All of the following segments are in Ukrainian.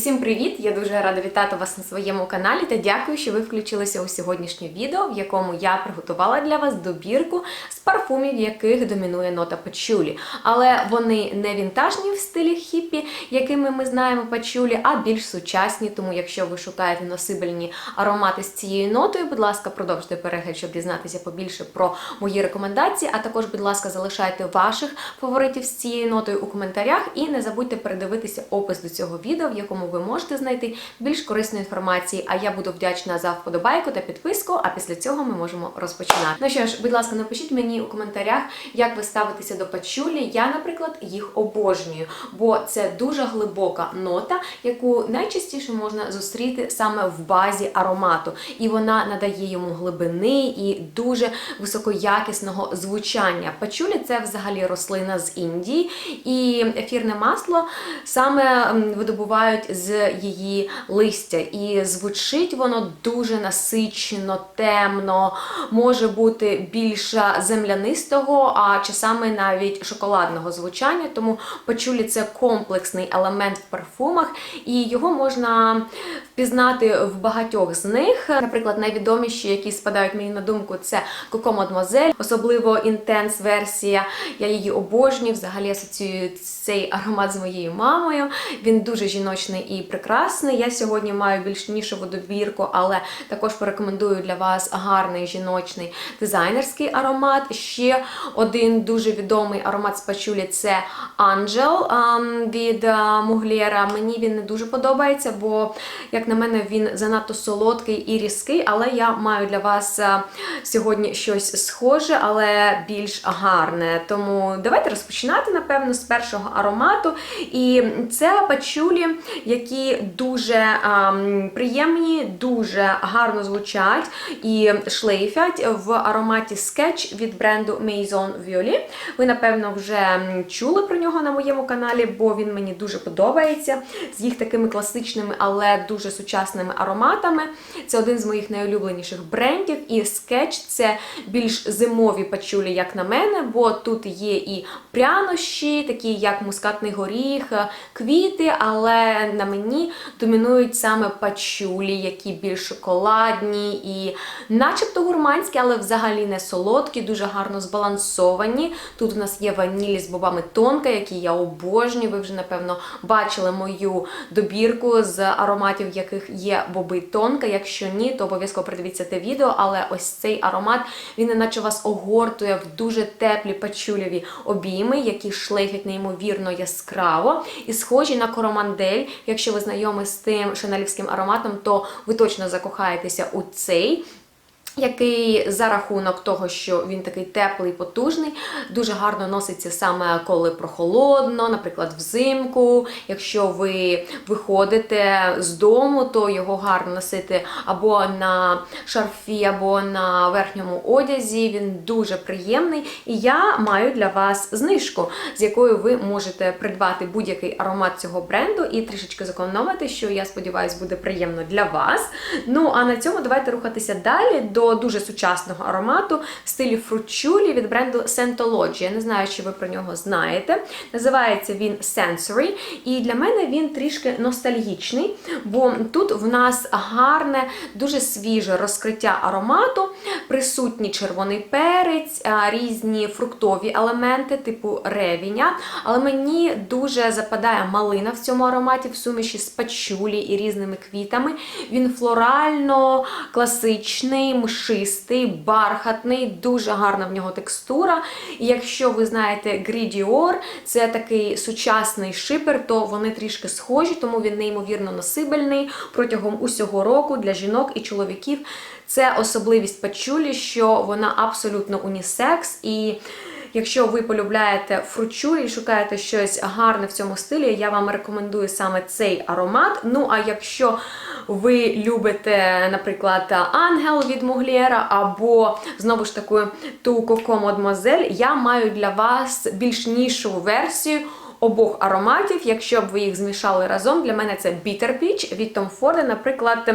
Усім привіт! Я дуже рада вітати вас на своєму каналі та дякую, що ви включилися у сьогоднішнє відео, в якому я приготувала для вас добірку з парфумів, яких домінує нота пачулі. Але вони не вінтажні в стилі хіппі, якими ми знаємо пачулі, а більш сучасні. Тому, якщо ви шукаєте носибельні аромати з цією нотою, будь ласка, продовжуйте перегляд, щоб дізнатися побільше про мої рекомендації. А також, будь ласка, залишайте ваших фаворитів з цією нотою у коментарях і не забудьте передивитися опис до цього відео, в якому ви можете знайти більш корисної інформації. А я буду вдячна за вподобайку та підписку. А після цього ми можемо розпочинати. Ну що ж, будь ласка, напишіть мені у коментарях, як ви ставитеся до пачулі. Я, наприклад, їх обожнюю, бо це дуже глибока нота, яку найчастіше можна зустріти саме в базі аромату, і вона надає йому глибини і дуже високоякісного звучання. Пачулі це взагалі рослина з Індії, і ефірне масло саме видобувають її листя. І звучить воно дуже насичено, темно, може бути більше землянистого, а часами навіть шоколадного звучання. Тому пачулі це комплексний елемент в парфумах, і його можна впізнати в багатьох з них. Наприклад, найвідоміші, які спадають мені на думку, це Coco Mademoiselle, особливо інтенс версія. Я її обожнюю. Взагалі асоціюю цей аромат з моєю мамою. Він дуже жіночний і прекрасний. Я сьогодні маю більш нішеву добірку, але також порекомендую для вас гарний жіночний дизайнерський аромат. Ще один дуже відомий аромат з пачулі це Angel від а, Муглєра. Мені він не дуже подобається, бо, як на мене, він занадто солодкий і різкий, але я маю для вас сьогодні щось схоже, але більш гарне. Тому давайте розпочинати, напевно, з першого аромату. І це пачулі, які дуже ам, приємні, дуже гарно звучать і шлейфять в ароматі Sketch від бренду Maison Violet. Ви, напевно, вже чули про нього на моєму каналі, бо він мені дуже подобається. З їх такими класичними, але дуже сучасними ароматами. Це один з моїх найулюбленіших брендів. І Sketch це більш зимові пачулі, як на мене, бо тут є і прянощі, такі як мускатний горіх, квіти, але на мені домінують саме пачулі, які більш шоколадні і начебто гурманські, але взагалі не солодкі, дуже гарно збалансовані. Тут у нас є ванілі з бобами тонка, які я обожнюю. Ви вже, напевно, бачили мою добірку з ароматів, в яких є боби тонка. Якщо ні, то обов'язково придивіться те відео. Але ось цей аромат, він неначе вас огортує в дуже теплі пачулєві обійми, які шлейфять неймовірно яскраво. І схожі на коромандель. Якщо ви знайомі з тим шанелівським ароматом, то ви точно закохаєтеся у цей. Який за рахунок того, що він такий теплий, потужний, дуже гарно носиться саме коли прохолодно, наприклад, взимку. Якщо ви виходите з дому, то його гарно носити або на шарфі, або на верхньому одязі. Він дуже приємний. І я маю для вас знижку, з якою ви можете придбати будь-який аромат цього бренду і трішечки зекономити, що я сподіваюся, буде приємно для вас. Ну а на цьому давайте рухатися далі до дуже сучасного аромату в стилі фручулі від бренду Scentology. Я не знаю, чи ви про нього знаєте. Називається він Sensory. І для мене він трішки ностальгічний, бо тут в нас гарне, дуже свіже розкриття аромату, присутній червоний перець, різні фруктові елементи, типу ревіня. Але мені дуже западає малина в цьому ароматі в суміші з пачулі і різними квітами. Він флорально класичний, мшистий, бархатний, дуже гарна в нього текстура. І якщо ви знаєте Gridior, це такий сучасний шипер, то вони трішки схожі, тому він неймовірно носибельний протягом усього року для жінок і чоловіків. Це особливість пачулі, що вона абсолютно унісекс і. Якщо ви полюбляєте фручу і шукаєте щось гарне в цьому стилі, я вам рекомендую саме цей аромат. Ну, а якщо ви любите, наприклад, ангел від Муглєра, або знову ж таки ту Coco Mademoiselle, я маю для вас більш нішову версію. Обох ароматів, якщо б ви їх змішали разом, для мене це Bitter Peach від Tom Ford, наприклад,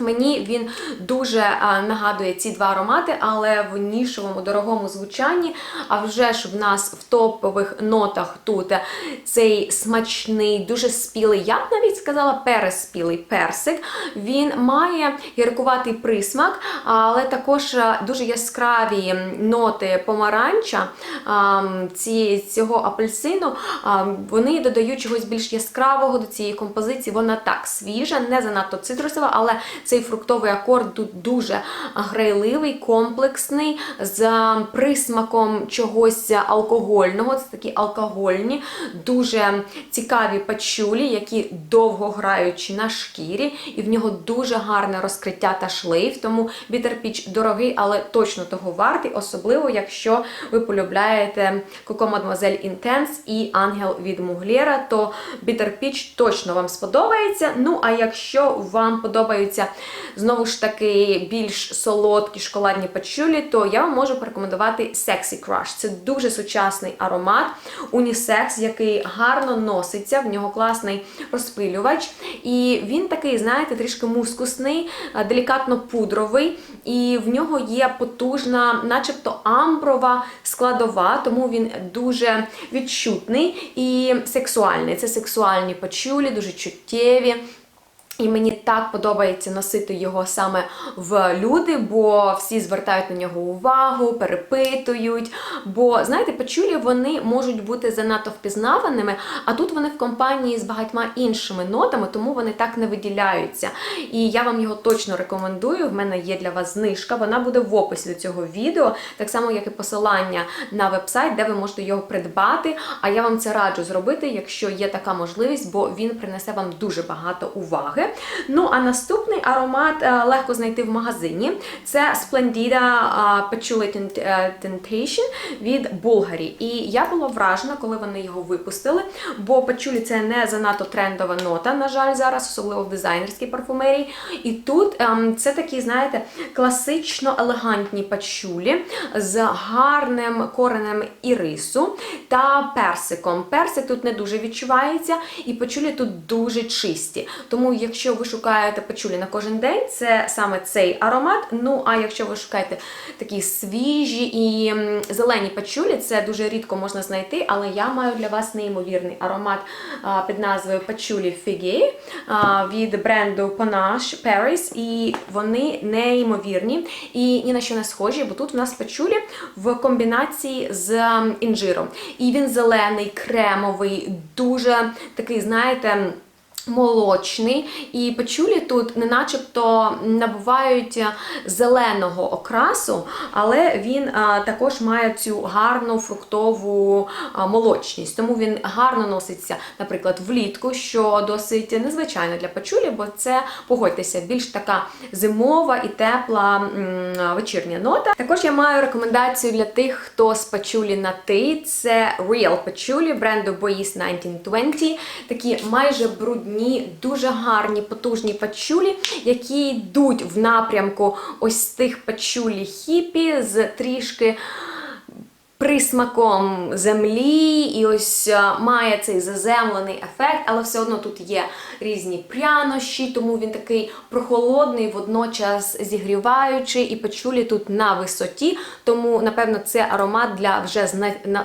Мені він дуже а, нагадує ці два аромати, але в нішовому дорогому звучанні. А вже ж в нас в топових нотах тут цей смачний, дуже спілий, я б навіть сказала, переспілий персик. Він має гіркуватий присмак, але також дуже яскраві ноти помаранча а, ці, цього апельсину. А, вони додають чогось більш яскравого до цієї композиції. Вона так свіжа, не занадто цитрусова, але цей фруктовий акорд тут дуже грайливий, комплексний, з присмаком чогось алкогольного. Це такі алкогольні, дуже цікаві пачулі, які довго граючи на шкірі, і в нього дуже гарне розкриття та шлейф. Тому бітер-піч дорогий, але точно того вартий, особливо, якщо ви полюбляєте Coco Mademoiselle Intense і Ангел від Муглєра, то бітер-піч точно вам сподобається. Ну, а якщо вам подобаються знову ж таки більш солодкі шоколадні пачулі, то я вам можу порекомендувати Sexy Crush. Це дуже сучасний аромат, унісекс, який гарно носиться, в нього класний розпилювач. І він такий, знаєте, трішки мускусний, е, делікатно пудровий, і в нього є потужна, начебто амброва складова, тому він дуже відчутний і сексуальний. Це сексуальні пачулі, дуже чуттєві. І мені так подобається носити його саме в люди, бо всі звертають на нього увагу, перепитують. Бо, знаєте, пачулі вони можуть бути занадто впізнаваними, а тут вони в компанії з багатьма іншими нотами, тому вони так не виділяються. І я вам його точно рекомендую. В мене є для вас знижка, вона буде в описі до цього відео, так само, як і посилання на вебсайт, де ви можете його придбати. А я вам це раджу зробити, якщо є така можливість, бо він принесе вам дуже багато уваги. Ну, а наступний аромат е, легко знайти в магазині. Це Splendida Patchouli е, Temptation від Булгарі. І я була вражена, коли вони його випустили, бо пачулі це не занадто трендова нота, на жаль, зараз, особливо в дизайнерській парфумерії. І тут ем, це такі, знаєте, класично елегантні пачулі з гарним коренем ірису та персиком. Персик тут не дуже відчувається, і пачулі тут дуже чисті. Тому, якщо ви шукаєте пачулі на кожен день, це саме цей аромат. Ну, а якщо ви шукаєте такі свіжі і зелені пачулі, це дуже рідко можна знайти, але я маю для вас неймовірний аромат під назвою Пачулі Фіге від бренду Panache Paris. І вони неймовірні і ні на що не схожі, бо тут в нас пачулі в комбінації з інжиром. І він зелений, кремовий, дуже такий, знаєте. Молочний, і пачулі тут не начебто набувають зеленого окрасу, але він а, також має цю гарну фруктову а, молочність. Тому він гарно носиться, наприклад, влітку, що досить незвичайно для пачулі, бо це, погодьтеся, більш така зимова і тепла м, вечірня нота. Також я маю рекомендацію для тих, хто з пачулі на ти. Це Real пачулі бренду Boyes 1920. Такі майже брудні, дуже гарні, потужні пачулі, які йдуть в напрямку ось тих пачулі хіпі з трішки присмаком землі, і ось е, має цей заземлений ефект, але все одно тут є різні прянощі, тому він такий прохолодний, водночас зігріваючий, і пачулі тут на висоті. Тому, напевно, це аромат для вже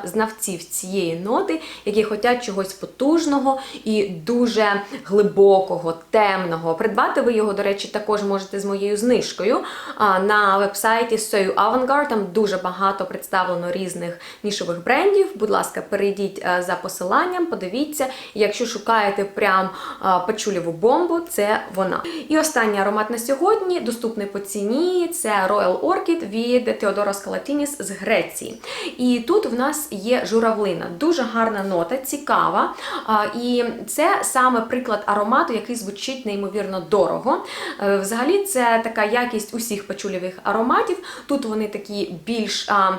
знавців цієї ноти, які хочуть чогось потужного і дуже глибокого, темного. Придбати ви його, до речі, також можете з моєю знижкою на вебсайті Soyu Avantgarde. Там дуже багато представлено різних нішових брендів. Будь ласка, перейдіть е, за посиланням, подивіться. Якщо шукаєте прям а, пачулєву бомбу, це вона. І останній аромат на сьогодні, доступний по ціні, це Royal Orchid від Theodoros Kalatinis з Греції. І тут в нас є журавлина, дуже гарна нота, цікава. І це саме приклад аромату, який звучить неймовірно дорого. Е, Взагалі, це така якість усіх пачулєвих ароматів. Тут вони такі більш а,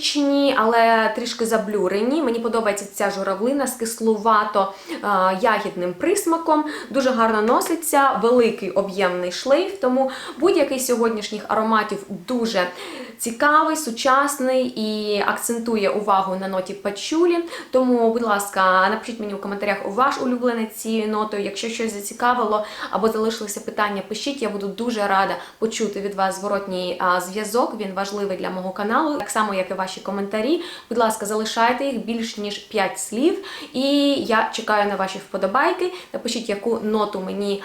насичені, але трішки заблюрені. Мені подобається ця журавлина з кислувато ягідним присмаком. Дуже гарно носиться, великий об'ємний шлейф, тому будь-який сьогоднішніх ароматів дуже цікавий, сучасний і акцентує увагу на ноті пачулі. Тому, будь ласка, напишіть мені у коментарях ваш улюблений цією нотою. Якщо щось зацікавило або залишилися питання, пишіть. Я буду дуже рада почути від вас зворотній зв'язок. Він важливий для мого каналу, так само як і ваші коментарі. Будь ласка, залишайте їх більш ніж 5 слів. І я чекаю на ваші вподобайки. Напишіть, яку ноту мені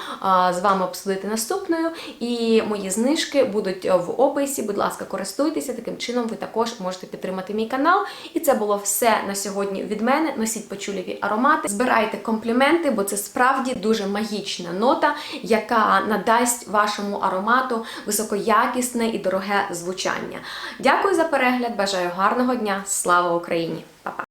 з вами обсудити наступною. І мої знижки будуть в описі. Будь ласка, користуйтеся. Таким чином ви також можете підтримати мій канал. І це було все на сьогодні від мене. Носіть почуліві аромати, збирайте компліменти, бо це справді дуже магічна нота, яка надасть вашому аромату високоякісне і дороге звучання. Дякую за перегляд. Бажаю гарного дня. Слава Україні! Па-па!